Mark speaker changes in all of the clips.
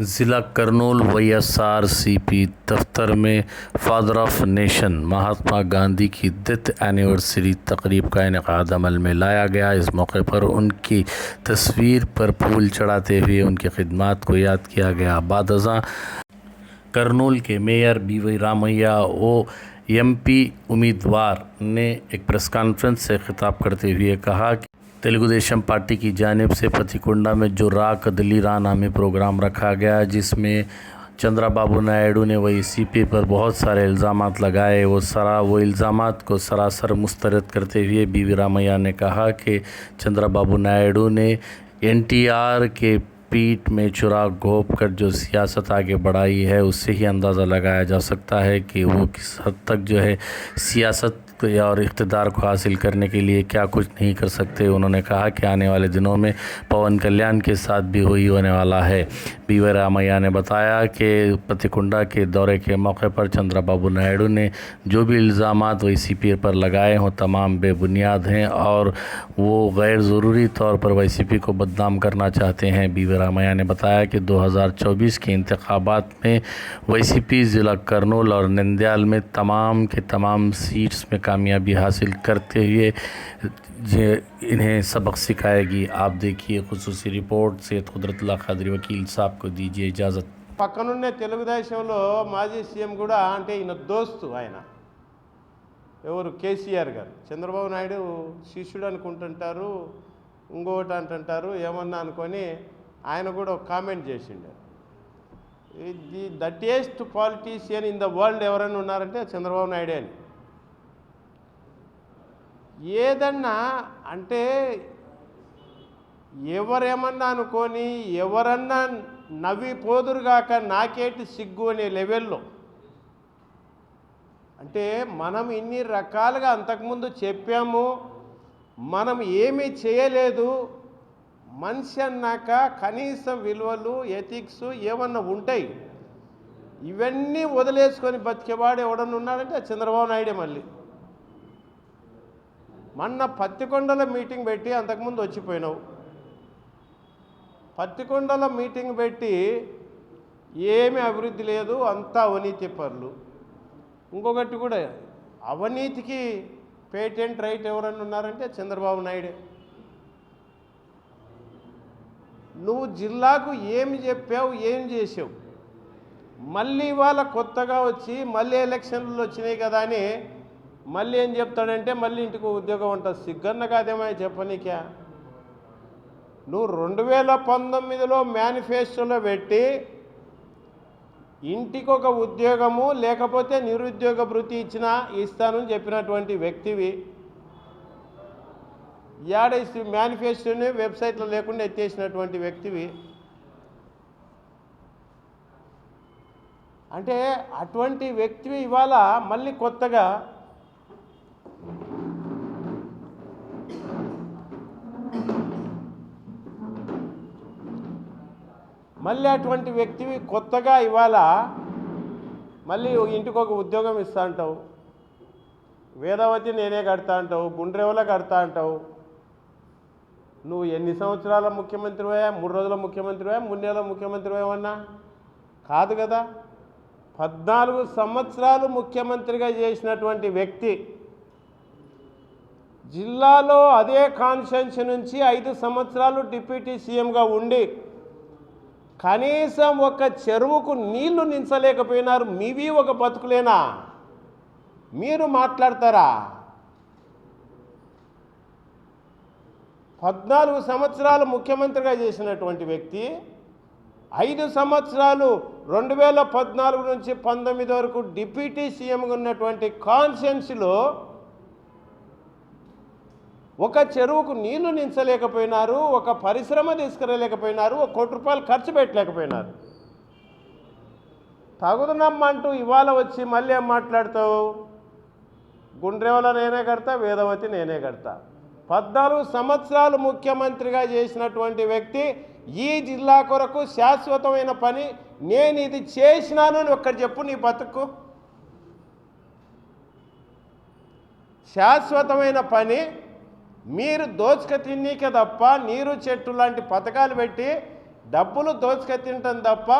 Speaker 1: ضلع کرنول وی ایس آر سی پی دفتر میں فادر آف نیشن مہاتما گاندھی کی ڈیتھ اینیورسری تقریب کا انعقاد عمل میں لایا گیا۔ اس موقع پر ان کی تصویر پر پھول چڑھاتے ہوئے ان کی خدمات کو یاد کیا گیا۔ بعد ازاں کرنول کے میئر بی وی رامیہ او ایم پی امیدوار نے ایک پریس کانفرنس سے خطاب کرتے ہوئے کہا کہ تیلگودیشم پارٹی کی جانب سے پتیکونڈا میں جو را دلی را نامی پروگرام رکھا گیا، جس میں چندرا بابو نائیڈو نے وہی سی پی پر بہت سارے الزامات لگائے۔ وہ سرا، وہ الزامات کو سراسر مسترد کرتے ہوئے بی وی رامیہ نے کہا کہ چندرا بابو نائیڈو نے این ٹی آر کے پیٹ میں چراغ گھوپ کر جو سیاست آگے بڑھائی ہے، اس سے ہی اندازہ لگایا جا سکتا ہے کہ وہ کس حد تک جو ہے سیاست اور اقتدار کو حاصل کرنے کے لیے کیا کچھ نہیں کر سکتے؟ انہوں نے کہا کہ آنے والے دنوں میں پون کلیان کے ساتھ بھی وہی ہونے والا ہے۔ بیوے رامیہ نے بتایا کہ پتیکنڈا کے دورے کے موقع پر چندرا بابو نائیڈو نے جو بھی الزامات وی سی پی پر لگائے ہوں، تمام بے بنیاد ہیں اور وہ غیر ضروری طور پر وی سی پی کو بدنام کرنا چاہتے ہیں۔ بیوے رامیہ نے بتایا کہ دو ہزار چوبیس کے انتخابات میں وی سی پی، ضلع کرنول اور نندیال میں تمام کے تمام سیٹس میں کامیابی حاصل کرتے ہوئے इन्हें सबक सिखाएगी आप देखिए खसूसी रिपोर्ट सैयद कुदरतुल्ला खादरी वकील साहब को दीजिए इजाज़त
Speaker 2: పక్కనున్నే తెలుగుదేశంలో మాజీ సీఎం కూడా అంటే ఈయన దోస్తు ఆయన ఎవరు కేసీఆర్ గారు చంద్రబాబు నాయుడు శిష్యుడు అనుకుంటుంటారు ఇంకొకటి అంటుంటారు ఏమన్నా అనుకొని ఆయన కూడా ఒక కామెంట్ చేసిండు the dirtiest politician in the world ఎవరైనా ఉన్నారంటే చంద్రబాబు నాయుడే అని ఏదన్నా అంటే ఎవరేమన్నా అనుకొని ఎవరన్నా నవ్వి పోదురుగాక నాకేటి సిగ్గు అనే లెవెల్లో. అంటే మనం ఇన్ని రకాలుగా అంతకుముందు చెప్పాము మనం ఏమీ చేయలేదు మనిషి అన్నాక కనీస విలువలు ఎథిక్స్ ఏమన్నా ఉంటాయి ఇవన్నీ వదిలేసుకొని బతికేవాడు ఎవడన్నా ఉన్నాడంటే చంద్రబాబు నాయుడే మళ్ళీ. మొన్న పత్తికొండల మీటింగ్ పెట్టి అంతకుముందు వచ్చిపోయినావు. పత్తికొండల మీటింగ్ పెట్టి ఏమి అభివృద్ధి లేదు అంతా అవినీతి పనులు. ఇంకొకటి కూడా అవినీతికి పేటెంట్ రైట్ ఎవరన్నా ఉన్నారంటే చంద్రబాబు నాయుడే. నువ్వు జిల్లాకు ఏమి చెప్పావు ఏం చేసావు? మళ్ళీ ఇవాళ కొత్తగా వచ్చి మళ్ళీ ఎలక్షన్లు వచ్చినాయి కదా అని మళ్ళీ ఏం చెప్తాడంటే మళ్ళీ ఇంటికి ఉద్యోగం ఉంటుంది సిగ్గన్న కాదేమో చెప్పనీకా నువ్వు రెండు వేల పంతొమ్మిదిలో మేనిఫెస్టోలో పెట్టి ఇంటికి ఒక ఉద్యోగము లేకపోతే నిరుద్యోగ భృతి ఇచ్చినా ఇస్తానని చెప్పినటువంటి వ్యక్తివి యాడ మేనిఫెస్టోని వెబ్సైట్లో లేకుండా ఎత్తేసినటువంటి వ్యక్తివి. అంటే అటువంటి వ్యక్తివి ఇవాళ మళ్ళీ కొత్తగా మళ్ళీ అటువంటి వ్యక్తివి కొత్తగా ఇవాళ మళ్ళీ ఇంటికి ఒక ఉద్యోగం ఇస్తా అంటావు. వేదవతి నేనే కడతా అంటావు గుండ్రేవల కడతా అంటావు. నువ్వు ఎన్ని సంవత్సరాల ముఖ్యమంత్రివా మూడు రోజుల ముఖ్యమంత్రివే మూడు నెలల ముఖ్యమంత్రి ఏమన్నా? కాదు కదా. పద్నాలుగు సంవత్సరాలు ముఖ్యమంత్రిగా చేసినటువంటి వ్యక్తి జిల్లాలో అదే కాన్స్టిట్యున్సీ నుంచి ఐదు సంవత్సరాలు డిప్యూటీ సీఎంగా ఉండి కనీసం ఒక చెరువుకు నీళ్ళు నించలేకపోయినారు మీవి ఒక బతుకులేనా? మీరు మాట్లాడతారా? పద్నాలుగు సంవత్సరాలు ముఖ్యమంత్రిగా చేసినటువంటి వ్యక్తి ఐదు సంవత్సరాలు రెండు వేల పద్నాలుగు నుంచి పంతొమ్మిది వరకు డిప్యూటీ సీఎంగా ఉన్నటువంటి కాన్స్టిట్యున్సీలో ఒక చెరువుకు నీళ్ళు నించలేకపోయినారు ఒక పరిశ్రమ తీసుకురలేకపోయినారు ఒక కోటి రూపాయలు ఖర్చు పెట్టలేకపోయినారు. తగుదనమ్మంటూ ఇవాళ వచ్చి మళ్ళీ ఏం మాట్లాడతావు? గుండ్రేవల నేనే కడతా వేదవతి నేనే కడతా. పద్నాలుగు సంవత్సరాలు ముఖ్యమంత్రిగా చేసినటువంటి వ్యక్తి ఈ జిల్లా కొరకు శాశ్వతమైన పని నేను ఇది చేసినాను అని ఒక్కటి చెప్పు నీ బతుకు. శాశ్వతమైన పని మీరు దోచుక తిన్నీకే తప్ప నీరు చెట్టు లాంటి పథకాలు పెట్టి డబ్బులు దోచుక తింటాం తప్ప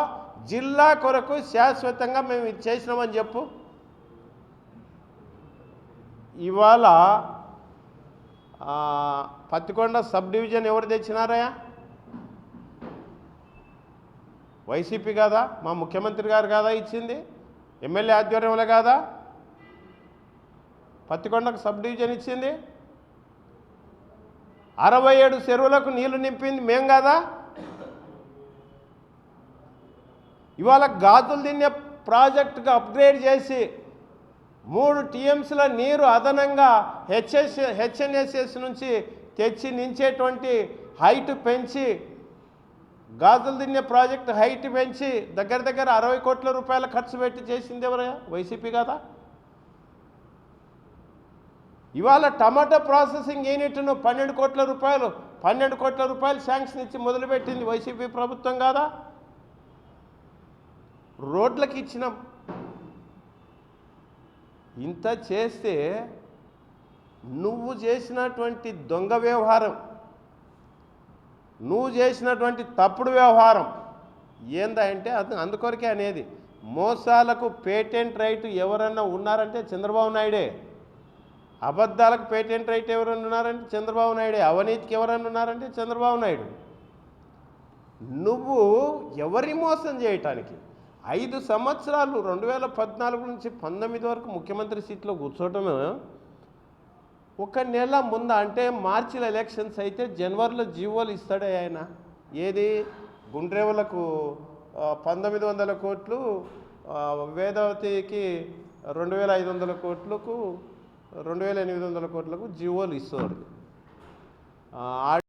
Speaker 2: జిల్లా కొరకు శాశ్వతంగా మేము ఇది చేసినామని చెప్పు. ఇవాళ పత్తికొండ సబ్ డివిజన్ ఎవరు తెచ్చినారయ్యా? వైసీపీ కాదా? మా ముఖ్యమంత్రి గారు కాదా ఇచ్చింది? ఎమ్మెల్యే ఆధ్వర్యంలో కాదా? పత్తికొండకు సబ్ డివిజన్ ఇచ్చింది? అరవై ఏడు చెరువులకు నీళ్ళు నింపింది మేం కాదా? ఇవాళ గాజులు తినే ప్రాజెక్టుకు అప్గ్రేడ్ చేసి మూడు టీఎంసీల నీరు అదనంగా హెచ్ఎస్ హెచ్ఎన్ఎస్ఎస్ నుంచి తెచ్చి నించేటువంటి హైట్ పెంచి గాజులు తినే ప్రాజెక్టు హైట్ పెంచి దగ్గర దగ్గర అరవై కోట్ల రూపాయల ఖర్చు పెట్టి చేసింది ఎవరయ్యా? వైసీపీ కదా? ఇవాళ టమాటా ప్రాసెసింగ్ యూనిట్ను పన్నెండు కోట్ల రూపాయలు పన్నెండు కోట్ల రూపాయలు శాంక్షన్ ఇచ్చి మొదలుపెట్టింది వైసీపీ ప్రభుత్వం కాదా? రోడ్లకి ఇచ్చినాం. ఇంత చేస్తే నువ్వు చేసినటువంటి దొంగ వ్యవహారం నువ్వు చేసినటువంటి తప్పుడు వ్యవహారం ఏందంటే అది అందుకొరకే అనేది మోసాలకు పేటెంట్ రైట్ ఎవరన్నా ఉన్నారంటే చంద్రబాబు నాయుడే. అబద్ధాలకు పేటెంట్ రైట్ ఎవరన్నా ఉన్నారంటే చంద్రబాబు నాయుడే అవినీతికి ఎవరన్నా ఉన్నారంటే చంద్రబాబు నాయుడు. నువ్వు ఎవరి మోసం చేయటానికి? ఐదు సంవత్సరాలు రెండు వేల పద్నాలుగు నుంచి పంతొమ్మిది వరకు ముఖ్యమంత్రి సీట్లో కూర్చోవటమే ఒక నెల ముంద అంటే మార్చిలో ఎలక్షన్స్ అయితే జనవరిలో జీవోలు ఇస్తాడే ఆయన. ఏది? గుండ్రేవులకు పంతొమ్మిది వందల కోట్లు వేదావతికి వేదవతికి రెండు వేల ఐదు వందల కోట్లకు రెండు వేల ఎనిమిది వందల కోట్లకు జీవోలు ఇస్తాడు ఆ